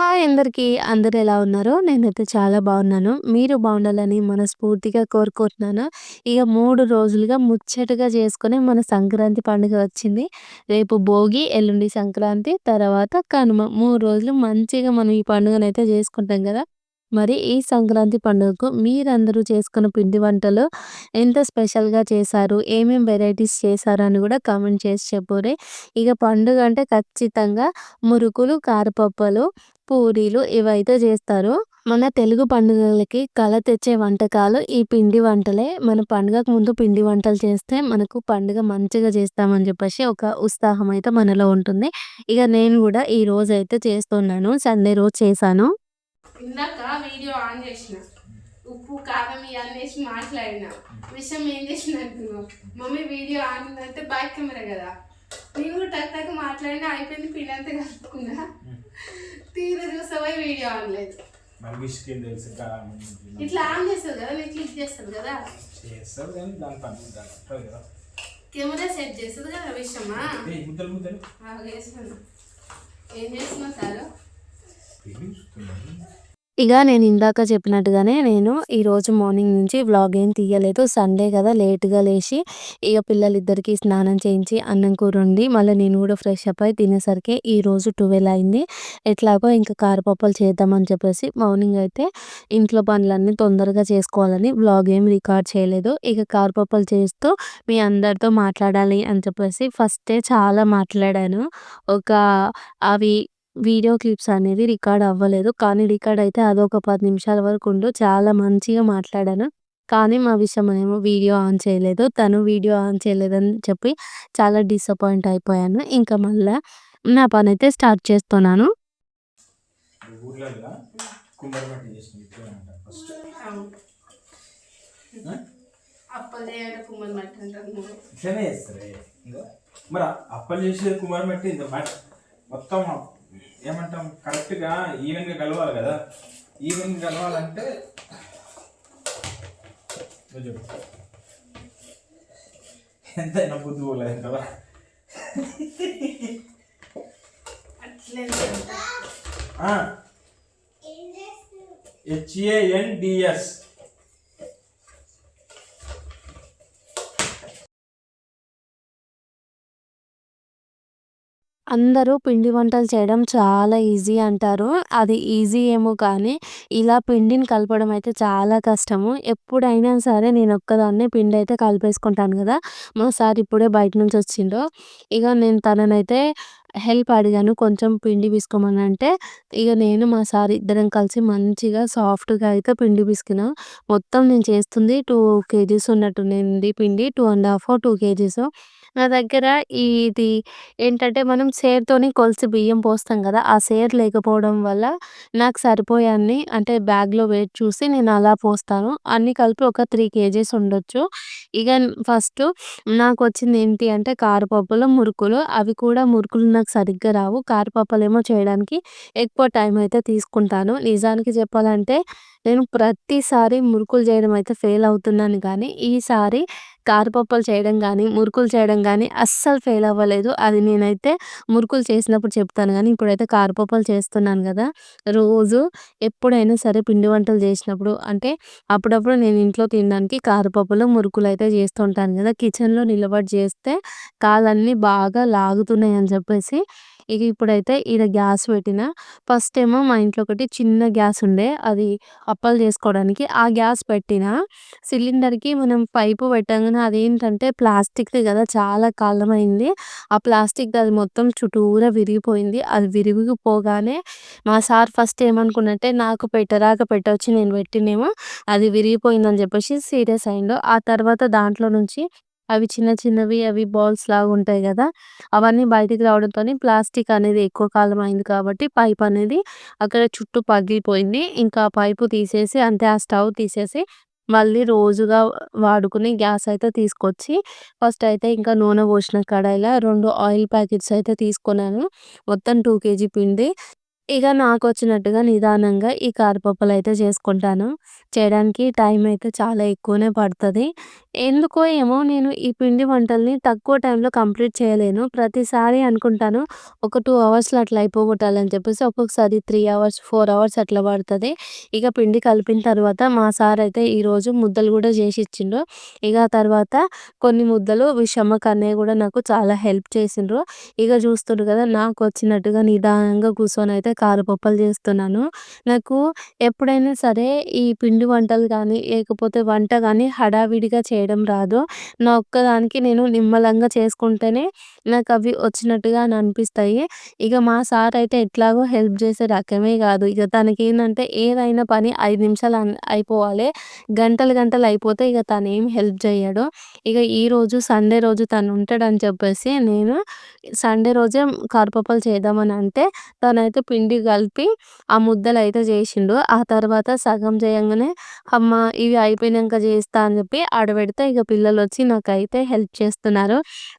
Hi అందరికీ. అందరు ఎలా ఉన్నారో నేనైతే చాలా బాగున్నాను. మీరు బాగుండాలని మనస్ఫూర్తిగా కోరుకుంటున్నాను. ఇక మూడు రోజులుగా ముచ్చటగా చేసుకొని మన సంక్రాంతి పండుగ వచ్చింది. రేపు భోగి, ఎల్లుండి సంక్రాంతి, తర్వాత కనుమ. మూడు రోజులు మంచిగా మనం ఈ పండుగనైతే చేసుకుంటాం కదా మరి ఈ సంక్రాంతి పండుగకు మీరందరూ చేసుకున్న పిండి వంటలు ఎంత స్పెషల్‌గా చేశారు? ఏమేం వెరైటీస్ చేశారు? అని కూడా కామెంట్ చేసి చెప్పుర్రి. ఇక పండుగ అంటే ఖచ్చితంగా మురుకులు, కారపప్పులు, పూరీలు ఇవైతే చేస్తారు. మన తెలుగు పండుగలకి కళ తెచ్చే వంటకాలు ఈ పిండి వంటలే. మన పండుగకు ముందు పిండి వంటలు చేస్తే మనకు పండుగ మంచిగా చేస్తామని చెప్పేసి ఒక ఉత్సాహం అయితే మనలో ఉంటుంది. ఇక నేను కూడా ఈ అయితే చేస్తున్నాను. సండే రోజు చేశాను. ఇందాక వీడియో ఆన్ చేసిన. ఉప్పు కారం ఇవన్నీ వేసి మాట్లాడిన. విషయం ఏం చేసిన అనుకున్నావు మమ్మీ వీడియో ఆన్ ఉందంటే బ్యాక్ కెమెరా కదా. నేను కూడా టక్ టక్ మాట్లాడినా అయిపోయింది పిండి అంతా కలుపుకున్నా. తీరు చూసావా వీడియో ఆన్ లేదు. ఇట్లా ఆన్ చేస్తుంది కదా నేను క్లిక్ చేస్తుంది కదా. కెమెరా సెట్ చేస్తుంది కదా విషయమా? ఏ చేస్తున్నా సార్? ఇక నేను ఇందాక చెప్పినట్టుగానే నేను ఈరోజు మార్నింగ్ నుంచి వ్లాగ్ ఏం తీయలేదు. సండే కదా లేట్‌గా లేచి ఇక పిల్లలిద్దరికీ స్నానం చేయించి, అన్నం కూర వండి, మళ్ళీ నేను కూడా ఫ్రెష్ అప్ అయ్యి తినేసరికి ఈరోజు 12 అయింది. ఎట్లాగో ఇంకా కారపప్పులు చేద్దామని చెప్పేసి మార్నింగ్ అయితే ఇంట్లో పనులన్నీ తొందరగా చేసుకోవాలని వ్లాగ్ ఏం రికార్డ్ చేయలేదు. ఇక కారపప్పులు చేస్తూ మీ అందరితో మాట్లాడాలి అని చెప్పేసి ఫస్టే చాలా మాట్లాడాను. ఒక అవి వీడియో క్లిప్స్ అనేది రికార్డ్ అవ్వలేదు. కానీ రికార్డ్ అయితే అదొక 10 నిమిషాల వరకు ఉండు. చాలా మంచిగా మాట్లాడాను. కానీ మా విషమనేమో వీడియో ఆన్ చేయలేదు. తను వీడియో ఆన్ చేయలేదని చెప్పి చాలా డిసప్పాయింట్ అయిపోయాను. ఇంకా మళ్ళా నా పనైతే స్టార్ట్ చేస్తున్నాను. మరి అప్పలు చేసేది కుమ్మరి మట్టి మొత్తం ఏమంటాం? కరెక్ట్గా ఈవెన్గా కలవాలి కదా? ఈవెన్గా కలవాలంటే ఎంతైనా బుద్ధి పోలేదు కదా? అట్లే హెచ్ఏఎన్డిఎస్ అందరూ పిండి వంటలు చేయడం చాలా ఈజీ అంటారు. అది ఈజీ ఏమో కానీ, ఇలా పిండిని కలపడం అయితే చాలా కష్టము. ఎప్పుడైనా సరే నేను ఒక్కదాన్నే పిండి అయితే కలిపేసుకుంటాను కదా మా సార్ ఇప్పుడే బయట నుంచి వచ్చిండు. ఇక నేను తననైతే హెల్ప్ అడిగాను. కొంచెం పిండి పిసుకోమనంటే, ఇక నేను మా సార్ ఇద్దరం కలిసి మంచిగా సాఫ్ట్‌గా అయితే పిండి పిసికినాం. మొత్తం నేను చేస్తుంది టూ కేజీస్ ఉన్నట్టుండింది పిండి. 2 ½ 2 కేజీస్. నా దగ్గర ఇది ఏంటంటే మనం సేర్తోని కొలిసి బియ్యం పోస్తాం కదా ఆ సేర్ లేకపోవడం వల్ల నాకు సరిపోయన్ని అంటే బ్యాగ్‌లో వెయిట్ చూసి నేను అలా పోస్తాను. అన్నీ కలిపి ఒక 3 కేజీస్ ఉండొచ్చు. ఇక ఫస్టు నాకొచ్చింది ఏంటి అంటే కారపప్పులు, మురుకులు. అవి కూడా మురుకులు నాకు సరిగ్గా రావు. కారపప్పులేమో చేయడానికి ఎక్కువ టైం అయితే తీసుకుంటాను. నిజానికి చెప్పాలంటే నేను ప్రతిసారి మురుకులు చేయడం అయితే ఫెయిల్ అవుతున్నాను కానీ ఈసారి కారపప్పులు చేయడం కానీ మురుకులు చేయడం కానీ అస్సలు ఫెయిల్ అవ్వలేదు. అది నేనైతే మురుకులు చేసినప్పుడు చెప్తాను కానీ ఇప్పుడైతే కారపప్పులు చేస్తున్నాను కదా రోజు ఎప్పుడైనా సరే పిండి వంటలు చేసినప్పుడు అంటే అప్పుడప్పుడు నేను ఇంట్లో తినడానికి కారపప్పులు, మురుకులు అయితే చేస్తుంటాను కదా కిచెన్‌లో నిలబడి చేస్తే కాళ్ళన్నీ బాగా లాగుతున్నాయి అని చెప్పేసి ఇక ఇప్పుడైతే ఈడ గ్యాస్ పెట్టిన. ఫస్ట్ ఏమో మా ఇంట్లో ఒకటి చిన్న గ్యాస్ ఉండే. అది అప్పలు చేసుకోవడానికి. ఆ గ్యాస్ పెట్టిన. సిలిండర్‌కి మనం పైపు పెట్టంగానే అదేంటంటే ప్లాస్టిక్‌ది కదా చాలా కాలం అయింది ఆ ప్లాస్టిక్ అది మొత్తం చుట్టూరా విరిగిపోయింది. అది విరిగిపోగానే మా సార్ ఫస్ట్ ఏమనుకున్నట్టే నాకు పెట్టరాక పెట్టవచ్చు నేను పెట్టినేమో అది విరిగిపోయిందని చెప్పేసి సీరియస్ అయిండు. ఆ తర్వాత దాంట్లో నుంచి అవి చిన్న చిన్నవి అవి బాల్స్ లాగా ఉంటాయి కదా అవన్నీ బయటికి రావడంతో ప్లాస్టిక్ అనేది ఎక్కువ కాలం అయింది కాబట్టి పైప్ అనేది అక్కడ చుట్టూ పగిలిపోయింది. ఇంకా పైపు తీసేసి అంటే ఆ స్టవ్ తీసేసి మళ్ళీ రోజుగా వాడుకునే గ్యాస్ అయితే తీసుకొచ్చి ఫస్ట్ అయితే ఇంకా నూనె పోసిన కడాయిలో రెండు ఆయిల్ ప్యాకెట్స్ అయితే తీసుకున్నాను. మొత్తం టూ కేజీ పిండి. ఇక నాకు వచ్చినట్టుగా నిదానంగా ఈ కారపప్పులైతే చేసుకుంటాను. చేయడానికి టైం అయితే చాలా ఎక్కువనే పడుతుంది ఎందుకో ఏమో నేను ఈ పిండి వంటల్ని తక్కువ టైంలో కంప్లీట్ చేయలేను. ప్రతిసారి అనుకుంటాను ఒక టూ అవర్స్‌లో అట్లా అయిపోగొట్టాలని చెప్పేసి ఒక్కొక్కసారి త్రీ అవర్స్, ఫోర్ అవర్స్ అట్లా పడుతుంది ఇక పిండి కలిపిన తర్వాత మా సార్ అయితే ఈరోజు ముద్దలు కూడా చేసి ఇచ్చిండ్రు ఇక తర్వాత కొన్ని ముద్దలు విషమ్మ కన్నయ్య కూడా నాకు చాలా హెల్ప్ చేసిండ్రు. ఇక చూస్తుండ్రు కదా నాకు వచ్చినట్టుగా నిదానంగా కూర్చొని అయితే కారపప్పులు చేస్తున్నాను. నాకు ఎప్పుడైనా సరే ఈ పిండి వంటలు కానీ లేకపోతే వంట కానీ హడావిడిగా చేయడం రాదు. నా ఒక్కదానికి నేను నిమ్మలంగా చేసుకుంటేనే నాకు అవి వచ్చినట్టుగా అని అనిపిస్తాయి. ఇక మా సార్ అయితే ఎట్లాగో హెల్ప్ చేసే రకమే కాదు ఇక తనకి ఏంటంటే ఏదైనా పని ఐదు నిమిషాలు అన్ అయిపోవాలి. గంటలు గంటలు అయిపోతే ఇక తను ఏం హెల్ప్ చేయడు ఇక ఈరోజు సండే రోజు తను ఉంటాడని చెప్పేసి నేను సండే రోజే కారుపప్పలు చేద్దామని అంటే తనైతే పిండి కలిపి ఆ ముద్దలు అయితే చేసిండు. ఆ తర్వాత సగం చేయంగానే అమ్మ ఇవి అయిపోయినాక చేస్తా అని చెప్పి ఆడబెడితే ఇక పిల్లలు వచ్చి నాకైతే హెల్ప్ చేస్తున్నారు.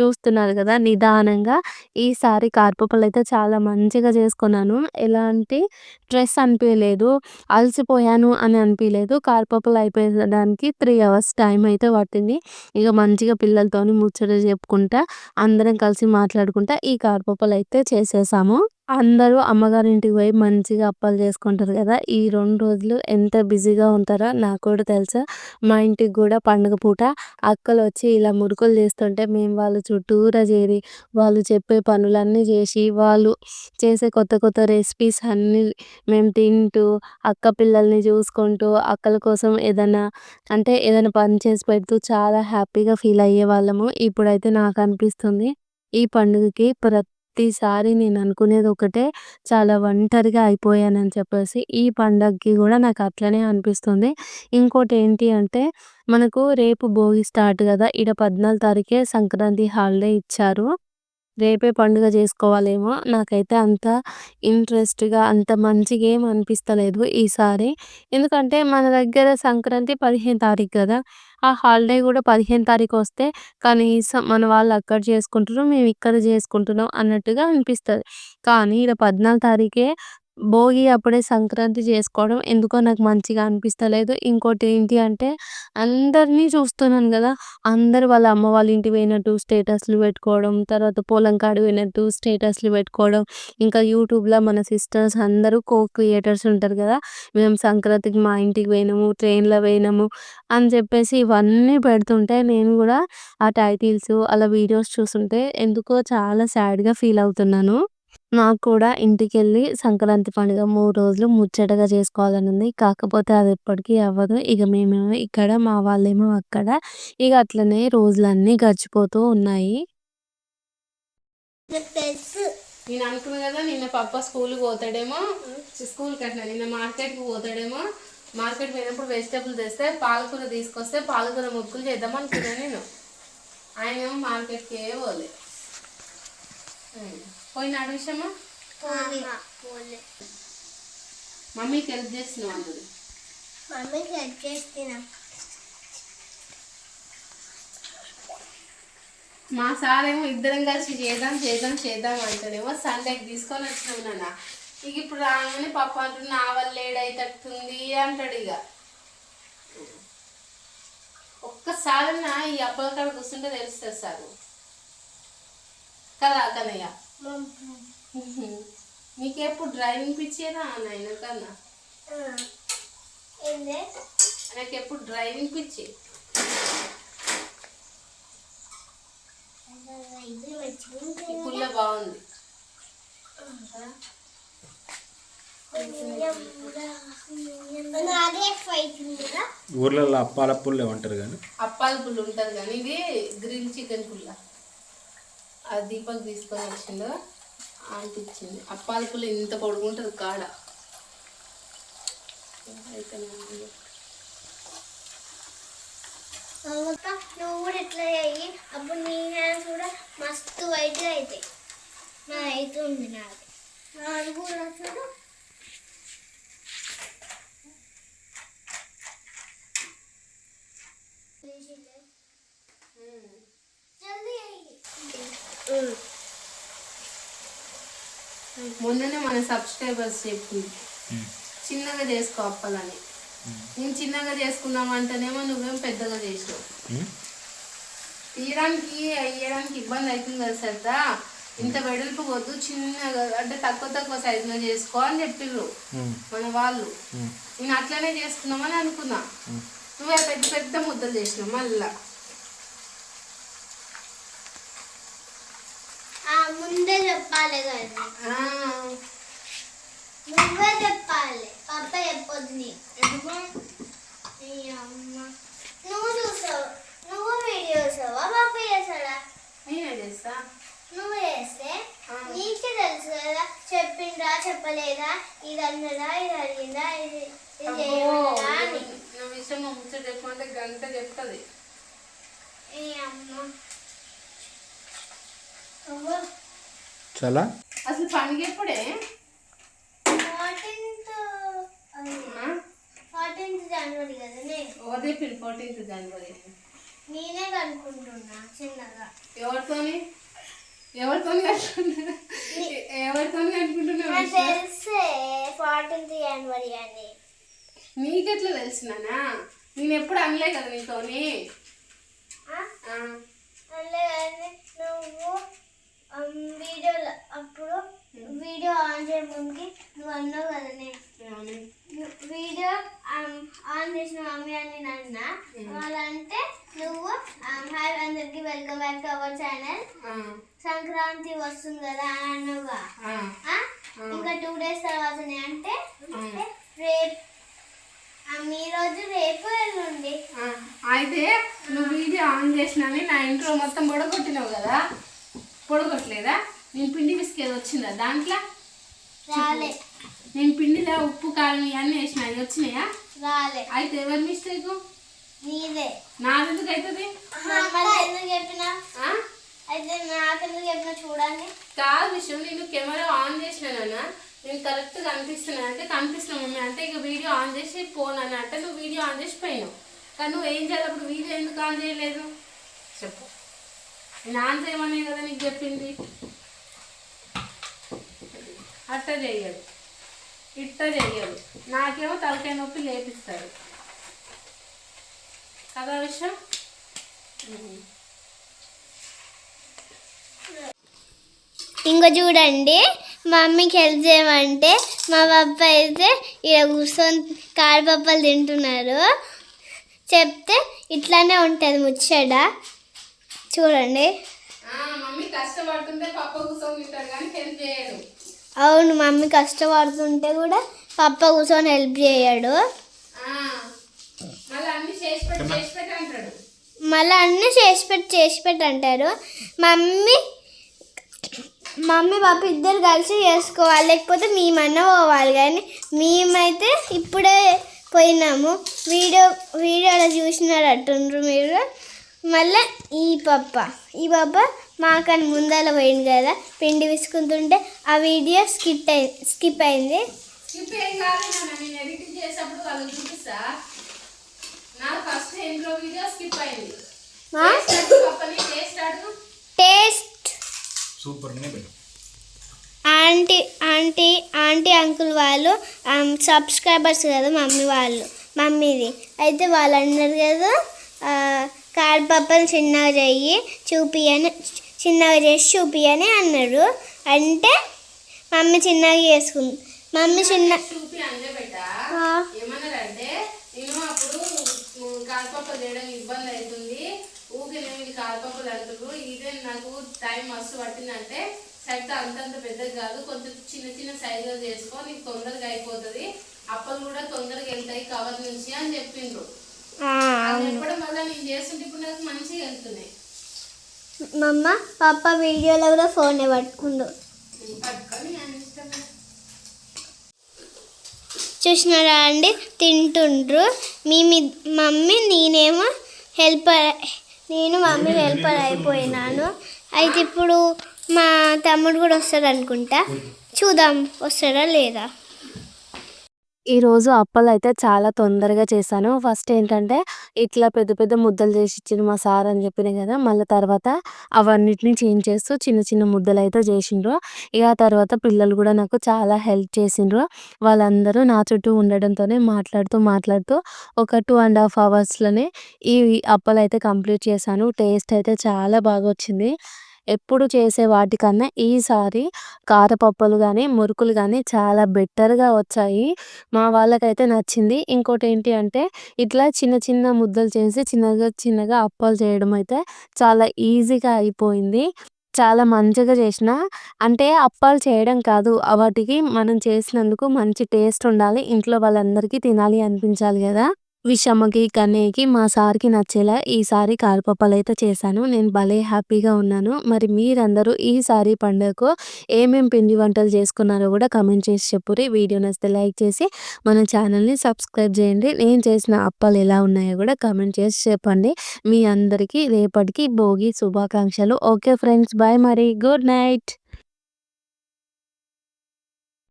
చూస్తున్నారు కదా నిదానంగా ఈసారి కారపప్పులైతే చాలా మంచిగా చేసుకున్నాను. ఎలాంటి స్ట్రెస్ అనిపించలేదు అలసిపోయాను అని అనిపించలేదు కారపప్పులు అయిపోయడానికి త్రీ అవర్స్ టైం అయితే పట్టింది. ఇక మంచిగా పిల్లలతోని ముచ్చట చెప్పుకుంటా, అందరం కలిసి మాట్లాడుకుంటా ఈ కారపప్పులైతే చేసేసాము. అందరూ అమ్మగారింటికి పోయి మంచిగా అప్పాలు చేసుకుంటారు కదా! ఈ రెండు రోజులు ఎంత బిజీగా ఉంటారో నాకు కూడా తెలుసు. మా ఇంటికి కూడా పండుగ పూట అక్కలు వచ్చి ఇలా మురుకులు చేస్తుంటే మేము వాళ్ళ చుట్టూరా చేరి, వాళ్ళు చెప్పే పనులన్నీ చేసి, వాళ్ళు చేసే కొత్త కొత్త రెసిపీస్ అన్నీ మేము తింటూ, అక్క పిల్లల్ని చూసుకుంటూ, అక్కల కోసం ఏదైనా అంటే ఏదైనా పని చేసి పెడుతూ చాలా హ్యాపీగా ఫీల్ అయ్యే వాళ్ళము ఇప్పుడైతే నాకు అనిపిస్తుంది ఈ పండుగకి ప్రతిసారి నేను అనుకునేది ఒకటే చాలా ఒంటరిగా అయిపోయానని చెప్పేసి. ఈ పండగకి కూడా నాకు అట్లనే అనిపిస్తుంది. ఇంకోటి ఏంటి అంటే మనకు రేపు భోగి స్టార్ట్ కదా ఈడ 14 తారీఖే సంక్రాంతి హాలిడే ఇచ్చారు. రేపే పండుగ చేసుకోవాలేమో. నాకైతే అంత ఇంట్రెస్ట్‌గా అంత మంచిగా ఏం అనిపిస్తలేదు ఈసారి. ఎందుకంటే మన దగ్గర సంక్రాంతి 15 తారీఖు కదా. ఆ హాలిడే కూడా పదిహేను తారీఖు వస్తే కనీసం మన వాళ్ళు అక్కడ చేసుకుంటున్నారు మేము ఇక్కడ చేసుకుంటున్నాం అన్నట్టుగా అనిపిస్తుంది. కానీ ఈడ 14 తారీఖే భోగి అప్పుడే సంక్రాంతి చేసుకోవడం ఎందుకో నాకు మంచిగా అనిపిస్తలేదు. ఇంకోటి ఏంటి అంటే అందరిని చూస్తున్నాను కదా అందరూ వాళ్ళ అమ్మ వాళ్ళ ఇంటికి పోయినట్టు స్టేటస్‌లు పెట్టుకోవడం, తర్వాత పొలం కాడికి పోయినట్టు స్టేటస్‌లు పెట్టుకోవడం, ఇంకా యూట్యూబ్‌లో మన సిస్టర్స్ అందరూ కో క్రియేటర్స్ ఉంటారు కదా మేము సంక్రాంతికి మా ఇంటికి పోయినాము, ట్రైన్‌లో పోయినాము అని చెప్పేసి ఇవన్నీ పెడుతుంటే నేను కూడా ఆ టైటిల్స్ అలా వీడియోస్ చూస్తుంటే ఎందుకో చాలా సాడ్‌గా ఫీల్ అవుతున్నాను. నాకు కూడా ఇంటికెళ్ళి సంక్రాంతి పండుగ మూడు రోజులు ముచ్చటగా చేసుకోవాలని ఉంది. కాకపోతే అది ఎప్పటికీ అవ్వదు. ఇక మేమేమో ఇక్కడ, మా వాళ్ళేమో అక్కడ. ఇక అట్లనే రోజులన్నీ గడిచిపోతూ ఉన్నాయి. నేను అనుకున్నా కదా నిన్న పప్ప స్కూల్కి పోతాడేమో స్కూల్కి అంటున్నా నిన్న మార్కెట్కి పోతాడేమో మార్కెట్ పోయినప్పుడు వెజిటేబుల్ తెస్తే పాలకూర తీసుకొస్తే పాలకూర ముక్కులు చేద్దాం అనుకున్నా నేను ఆయన ఏమో మార్కెట్కి పోలే పోయినాడు విషయమా? మమ్మీకి హెల్ప్ చేస్తున్నావు అన్నది మమ్మీకి హెల్ప్ చేస్తున్నా మా సార్ ఏమో ఇద్దరం కలిసి చేద్దాం చేద్దాం చేద్దాం అంటేనేమో సండేకి తీసుకొని వచ్చినాం నాన్న. ఇక ఇప్పుడు రాగానే పప్పు అంటున్నా నా వల్ల ఏడైతట్టుంది అంటాడు ఇక. ఒక్కసారి నా ఈ అప్పల కాడ కూర్చుంటే తెలుస్తుంది సార్. కదా కన్నయ్య నీకెప్పుడు డ్రైవింగ్ పిచ్చేనా నాయన కన్నా? నాకు ఎప్పుడు డ్రైవింగ్ పిచ్చి? పుల్ల బాగుంది. ఊర్లలో అప్పాల పుల్లే ఉంటారు కానీ? అప్పాల పుల్ల ఉంటుంది కానీ ఇది గ్రిల్ చికెన్ పుల్ల. ఆ దీపక్ తీసుకొని వచ్చిండు. ఆంటీ ఇచ్చింది. అప్పాల పుల్ల ఇంత పొడుగుంటుంది కాడ. అయితే నువ్వు కూడా ఇట్లా చేయి అప్పుడు నీ హ్యాండ్స్ కూడా మస్తు వైట్గా అవుతాయి నా అయితే ఉంది నాది. నాది కూడా చూడు జల్దీ అయ్యి మొన్ననే మన సబ్స్క్రైబర్స్ చెప్పింది. చిన్నగా చేసుకో అప్పలని. నేను చిన్నగా చేసుకుందామంటేనేమో నువ్వేం పెద్దగా చేసావు తీయడానికి అయ్యడానికి ఇబ్బంది అవుతుంది కదా సరదా ఇంత వెడల్పు వద్దు చిన్నగా అంటే తక్కువ తక్కువ సైజులో చేసుకో అని చెప్పిర్రు మన వాళ్ళు. నేను అట్లనే చేసుకుందామని అనుకున్నా. నువ్వే పెద్ద పెద్ద ముద్దలు చేసినావు మళ్ళా ఆ ముందే చెప్పాలి కదా నువ్వే చెప్పాలి. పప్ప చెప్పొద్దు. నీ అమ్మ. నువ్వు చూసావు? నువ్వు వీడియో చూసావా? పప్ప చేసాడా? నువ్వు చేస్తే. నీకే తెలుసు కదా. చెప్పిండ్రా చెప్పలేదా? ఇది అన్నదా ఇది అడిగిందా ఇది విషయం ముచ్చట చెప్పమంటే గంట చెప్తుంది. ఈ అమ్మ నువ్వు చాలా. అసలు పండుగ ఎప్పుడే? ఫోర్టీన్త్ ఆ? ఫోర్టీన్త్ జనవరి కదా నేను ఓదే పిన్ ఫోర్టీన్త్ జనవరి? నేనే కనుక్కుంటున్నా చిన్నగా. ఎవరితోని? నాకు తెలిసే ఫోర్టీన్త్ జనవరి అని. నీకెట్లా తెలిసినానా నేను? ఎప్పుడు అనలే కదా నీతోని. అలాగే నువ్వు వీడియోలో అప్పుడు వీడియో ఆన్ చేయడానికి నువ్వు అన్నావు కదా నేను. అవును. వీడియో ఆన్ చేసిన మమ్మీ అని నన్న వాళ్ళంటే నువ్వు హాయ్ అందరికి welcome back to our channel. Sankranti వస్తుంది కదా అని అన్నావుగా? ఇంకా టూ డేస్ తర్వాతనే అంటే. రేపు రోజు రేపు ఎల్లుండి. ఆ. అయితే నువ్వు వీడియో ఆన్ చేసినాని నా ఇంట్లో మొత్తం పొడగొట్టినావు కదా? పొడగొట్టలేదా? నేను పిండి బిస్కెట్ వచ్చిందా? దాంట్లో? రాలే. నేను పిండిలో ఉప్పు కారం ఇవన్నీ వేసిన అవి వచ్చినాయా? రాలే. అయితే ఎవరి మిస్టేక్ నీదే. నాదెందుకు అవుతుంది ఎందుకు చెప్పినా? ఆ? అయితే నాకెందుకు చెప్పినా చూడండి. కాదు విషయం నేను కెమెరా ఆన్ చేసినానన్నా నేను కరెక్ట్ కనిపిస్తున్నా. అంటే కనిపిస్తున్నా మమ్మీ. అంటే ఇక వీడియో ఆన్ చేసి పోనని అంటే నువ్వు వీడియో ఆన్ చేసి పోయినావు. కానీ నువ్వు ఏం చేయాలి? అప్పుడు వీడియో ఎందుకు ఆన్ చేయలేదు? చెప్పు. నేను చేయమనే కదా నీకు చెప్పింది? అట్ట చెయ్యదు. ఇట్ట చెయ్యదు. నాకేమో తలకాయ నొప్పి లేపిస్తాడు కదా విషయం? ఇంకో చూడండి మా మమ్మీకి హెల్ప్ చేయమంటే మా పప్ప అయితే ఇక్కడ కూర్చొని కారపప్పలు తింటున్నారు. చెప్తే ఇట్లానే ఉంటుంది ముచ్చట. చూడండి. ఆ, మమ్మీ కష్టపడుతుంటే పప్ప కూర్చొని కానీ హెల్ప్ చేయడు. అవును మమ్మీ కష్టపడుతుంటే కూడా పప్ప కూర్చొని హెల్ప్ చేయడు. ఆ, మళ్ళీ అన్ని చేసి పెట్టి చేసి పెట్టి అంటారు. మమ్మీ మమ్మీ పాప ఇద్దరు కలిసి చేసుకోవాలి. లేకపోతే మేమన్నా పోవాలి. కానీ మేమైతే ఇప్పుడే పోయినాము. వీడియో వీడియోలో చూసినారట్టుండ్రు మీరు. మళ్ళీ ఈ పప్ప ఈ పప్ప మాకని ముందర పోయింది కదా పిండి విసుకుంటుంటే ఆ వీడియో స్కిప్ అయి స్కిప్ అయింది. స్కిప్ ఏం కాదు నాన్న నేను ఎడిటింగ్ చేసేటప్పుడు వాళ్ళకి చూపిస్తా. నా ఫస్ట్ ఇంట్లో వీడియో స్కిప్ అయింది. ఆ? Taste. Super aunty aunty aunty uncle వాళ్ళు సబ్స్క్రైబర్స్ కదా మమ్మీ వాళ్ళు మమ్మీది. అయితే వాళ్ళు అన్నారు కదా కాడపప్పలు చిన్నగా చెయ్యి చూపియని చిన్నగా చేసి చూపియని అన్నారు అంటే మమ్మీ చిన్నగా చేసుకుంది మమ్మీ చిన్న చూపి. ఏమన్నారంటే నేను అప్పుడు కాల్పప్పలు చేయడం ఇబ్బంది అవుతుంది. ఊకే నేను ఇది కాల్పప్పలు ఇదే నాకు టైం మస్తు పట్టిందంటే అంతంత పెద్దది కాదు. కొంచెం చిన్న చిన్న సైజులో చేసుకో. నీకు తొందరగా అయిపోతుంది. అప్పలు కూడా తొందరగా వెళ్తాయి కవర్ నుంచి అని చెప్పిండ్రు. ఎప్పుడు మళ్ళీ నేను చేస్తుంటే ఇప్పుడు నాకు మంచిగా వెళ్తున్నాయి. మమ్మ పాప వీడియోలో కూడా ఫోనే పట్టుకుండు చూసినారా అండి? తింటుండ్రు. మీ మీ- మమ్మీ నేనేమో హెల్పర్ నేను మమ్మీ హెల్పర్ అయిపోయినాను. అయితే ఇప్పుడు మా తమ్ముడు కూడా వస్తాడు అనుకుంటా. చూద్దాం వస్తాడా లేదా? ఈరోజు అప్పలైతే చాలా తొందరగా చేశాను. ఫస్ట్ ఏంటంటే, ఇట్లా పెద్ద పెద్ద ముద్దలు చేసి ఇచ్చిండ్రు మా సార్ అని చెప్పిన కదా! మళ్ళా తర్వాత అవన్నిటిని చేంజ్ చేస్తూ చిన్న చిన్న ముద్దలైతే చేసిండ్రు. ఇక ఆ తర్వాత పిల్లలు కూడా నాకు చాలా హెల్ప్ చేసిండ్రు. వాళ్ళందరూ నా చుట్టూ ఉండడంతోనే మాట్లాడుతూ, మాట్లాడుతూ ఒక 2 ½ అవర్స్‌లోనే ఈ అప్పలైతే కంప్లీట్ చేశాను. టేస్ట్ అయితే చాలా బాగొచ్చింది. ఎప్పుడు చేసే వాటికన్నా ఈసారి కారపప్పులు కానీ మురుకులు కానీ చాలా బెటర్‌గా వచ్చాయి. మా వాళ్ళకైతే నచ్చింది. ఇంకోటి ఏంటి అంటే, ఇట్లా చిన్న చిన్న ముద్దలు చేసి చిన్నగా చిన్నగా అప్పాలు చేయడం అయితే చాలా ఈజీగా అయిపోయింది. చాలా మంచిగా చేసిన. అంటే అప్పాలు చేయడం కాదు, వాటికి మనం చేసినందుకు మంచి టేస్ట్ ఉండాలి. ఇంట్లో వాళ్ళందరికీ తినాలి అనిపించాలి కదా విషమ్మకి, కన్నయ్యకి, మా సార్‌కి నచ్చేలా ఈసారి కారపప్పులైతే చేశాను. నేను భలే హ్యాపీగా ఉన్నాను. మరి మీరందరూ ఈసారి పండుగకు ఏమేం పిండి వంటలు చేసుకున్నారో కూడా కమెంట్ చేసి చెప్పుర్రి. వీడియో నచ్చితే లైక్ చేసి మన ఛానల్‌ని సబ్స్క్రైబ్ చేయండి. నేను చేసిన అప్పాలు ఎలా ఉన్నాయో కూడా కమెంట్ చేసి చెప్పండి. మీ అందరికీ రేపటికి భోగి శుభాకాంక్షలు. ఓకే ఫ్రెండ్స్ బాయ్ మరి. Good night.